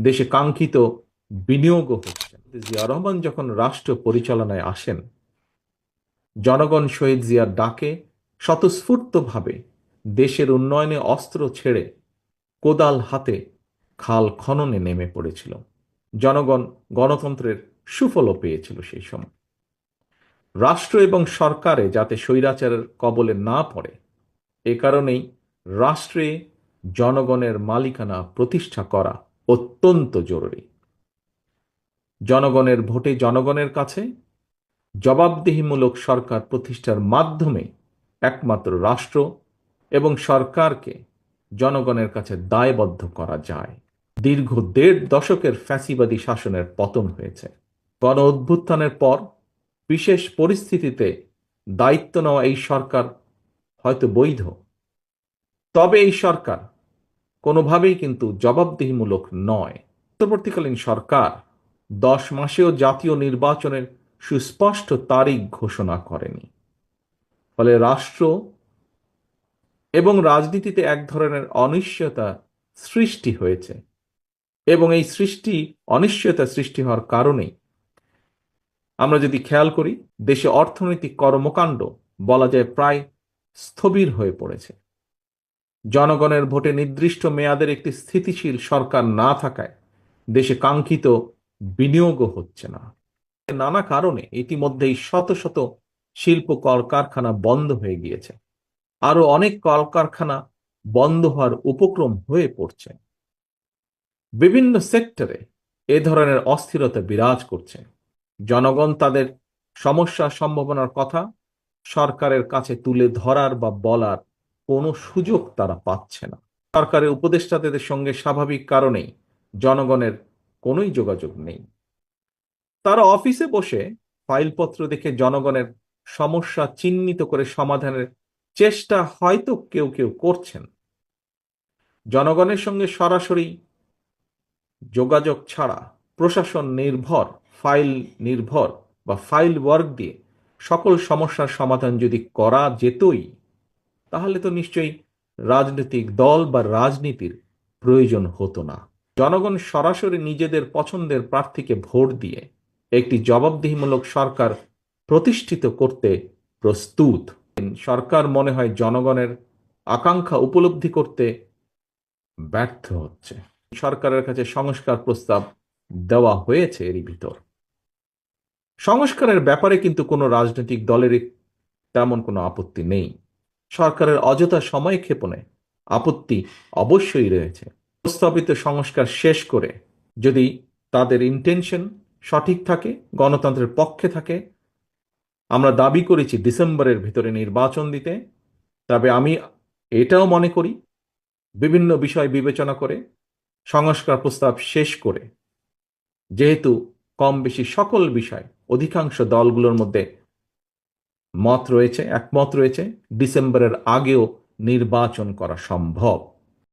দেশে কাঙ্ক্ষিত বিনিয়োগও হচ্ছে জিয়া রহমান যখন রাষ্ট্র পরিচালনায় আসেন, জনগণ শহীদ জিয়ার ডাকে স্বতঃস্ফূর্তভাবে দেশের উন্নয়নে অস্ত্র ছেড়ে কোদাল হাতে খাল খননে নেমে পড়েছিল। জনগণ গণতন্ত্রের সুফলও পেয়েছিল সেই সময়। রাষ্ট্র এবং সরকারে যাতে স্বৈরাচারের কবলে না পড়ে, এ কারণেই রাষ্ট্রে জনগণের মালিকানা প্রতিষ্ঠা করা অত্যন্ত জরুরি। জনগণের ভোটে জনগণের কাছে জবাবদিহিমূলক সরকার প্রতিষ্ঠার মাধ্যমে একমাত্র রাষ্ট্র এবং সরকারকে জনগণের কাছে দায়বদ্ধ করা যায়। দীর্ঘ দেড় দশকের ফ্যাসিবাদী শাসনের পতন হয়েছে। গণ অভ্যুত্থানের পর বিশেষ পরিস্থিতিতে দায়িত্ব নেওয়া এই সরকার হয়তো বৈধ। তবে এই সরকার কোনোভাবেই কিন্তু জবাবদিহিমূলক নয়। অন্তর্বর্তীকালীন সরকার দশ মাসেও জাতীয় নির্বাচনের সুস্পষ্ট তারিখ ঘোষণা করেনি। ফলে রাষ্ট্র এবং রাজনীতিতে এক ধরনের অনিশ্চয়তা সৃষ্টি হয়েছে। এবং এই সৃষ্টি, অনিশ্চয়তা সৃষ্টি হওয়ার কারণেই আমরা যদি খেয়াল করি, দেশে অর্থনৈতিক কর্মকাণ্ড বলা যায় প্রায় স্থবির হয়ে পড়েছে। জনগণের ভোটে নির্দিষ্ট মেয়াদের একটি স্থিতিশীল সরকার না থাকায় দেশে কাঙ্ক্ষিত বিনিয়োগও হচ্ছে না। নানা কারণে ইতিমধ্যেই শত শত শিল্প কলকারখানা বন্ধ হয়ে গিয়েছে। আরও অনেক কলকারখানা বন্ধ হওয়ার উপক্রম হয়ে পড়ছে। বিভিন্ন সেক্টরে এ ধরনের অস্থিরতা বিরাজ করছে। জনগণ তাদের সমস্যা সম্ভাবনার কথা সরকারের কাছে তুলে ধরার বা বলার কোনো সুযোগ তারা পাচ্ছে না। সরকারের উপদেষ্টাদের সঙ্গে স্বাভাবিক কারণেই জনগণের কোনোই যোগাযোগ নেই। তারা অফিসে বসে ফাইলপত্র দেখে জনগণের সমস্যা চিহ্নিত করে সমাধানের চেষ্টা হয়তো কেউ কেউ করছেন। জনগণের সঙ্গে সরাসরি যোগাযোগ ছাড়া প্রশাসন নির্ভর, ফাইল নির্ভর বা ফাইল ওয়ার্ক দিয়ে সকল সমস্যার সমাধান যদি করা যেতই তাহলে তো নিশ্চয়ই রাজনৈতিক দল বা রাজনীতির প্রয়োজন হতো না। জনগণ সরাসরি নিজেদের পছন্দের প্রার্থীকে ভোট দিয়ে একটি জবাবদিহিমূলক সরকার প্রতিষ্ঠিত করতে প্রস্তুত। সরকার মনে হয় জনগণের আকাঙ্ক্ষা উপলব্ধি করতে ব্যর্থ হচ্ছে। সরকারের কাছে সংস্কার প্রস্তাব দেওয়া হয়েছে এরই ভিতর। সংস্কারের ব্যাপারে কিন্তু কোনো রাজনৈতিক দলেরই তেমন কোনো আপত্তি নেই। সরকারের অযথা সময় ক্ষেপণে আপত্তি অবশ্যই রয়েছে। প্রস্তাবিত সংস্কার শেষ করে যদি তাদের ইন্টেনশন সঠিক থাকে, গণতন্ত্রের পক্ষে থাকে, আমরা দাবি করেছি ডিসেম্বরের ভিতরে নির্বাচন দিতে, তবে আমি এটাও মনে করি, বিভিন্ন বিষয় বিবেচনা করে সংস্কার প্রস্তাব শেষ করে, যেহেতু কম বেশি সকল বিষয় অধিকাংশ দলগুলোর মধ্যে মত রয়েছে একমত রয়েছে ডিসেম্বরের আগেও নির্বাচন করা সম্ভব।